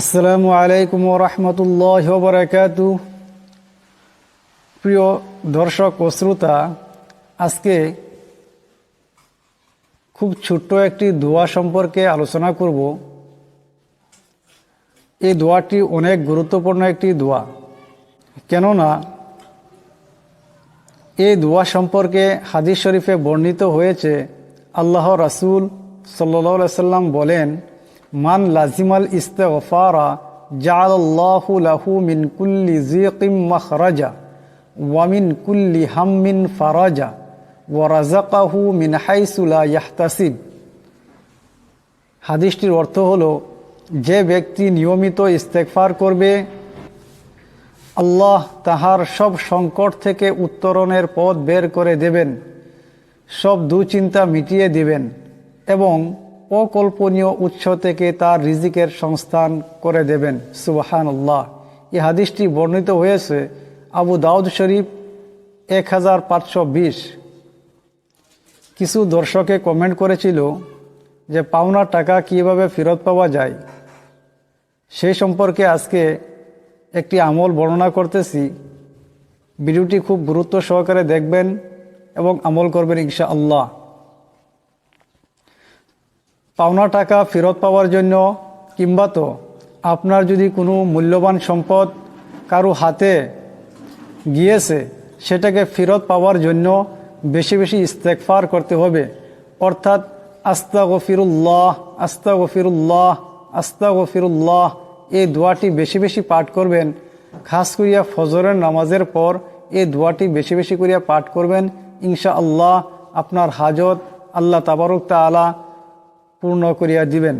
আসসালামু আলাইকুম রহমতুল্লাহ বরাকাত প্রিয় দর্শক ও শ্রোতা, আজকে খুব ছোট্ট একটি দোয়া সম্পর্কে আলোচনা করব। এই দোয়াটি অনেক গুরুত্বপূর্ণ একটি দোয়া। কেননা, এই দোয়া সম্পর্কে হাদিস শরীফে বর্ণিত হয়েছে, আল্লাহ রাসুল সাল্লা সাল্লাম বলেন মান লাজিমাল ইস্তেগফারা জাআলাল্লাহু লাহু মিন কুল্লি যিকিম মাখরাজা ওয়া মিন কুল্লি হাম্মিন ফারাজা ওয়া রাযাকাহু মিন হাইসু লা ইয়াহতাসিব। হাদিসটির অর্থ হলো, যে ব্যক্তি নিয়মিত ইস্তেগফার করবে, আল্লাহ তাহার সব সংকট থেকে উত্তরণের পথ বের করে দেবেন, সব দুচিন্তা মিটিয়ে দিবেন এবং অকল্পনীয় উৎস থেকে তার রিজিকের সংস্থান করে দেবেন। সুবাহান আল্লাহ এই হাদিসটি বর্ণিত হয়েছে আবু দাউদ শরীফ এক হাজার পাঁচশো বিশ। কিছু দর্শকে কমেন্ট করেছিল যে পাওনা টাকা কীভাবে ফেরত পাওয়া যায়। সেই সম্পর্কে আজকে একটি আমল বর্ণনা করতেছি। ভিডিওটি খুব গুরুত্ব সহকারে দেখবেন এবং আমল করবেন ইনশা আল্লাহ পাওনা টাকা ফেরত পাওয়ার জন্য কিংবা তো আপনার যদি কোনো মূল্যবান সম্পদ কারও হাতে গিয়েছে, সেটাকে ফেরত পাওয়ার জন্য বেশি বেশি ইস্তেকফার করতে হবে। অর্থাৎ আস্তা গফিরুল্লাহ আস্তা গফিরুল্লাহ আস্তা গফিরুল্লাহ এই দোয়াটি বেশি বেশি পাঠ করবেন। খাস করিয়া ফজরের নামাজের পর এই দোয়াটি বেশি বেশি করিয়া পাঠ করবেন। ইনশা আল্লাহ আপনার হাজত আল্লাহ তাবারক তালা পূর্ণ করিয়া দিবেন।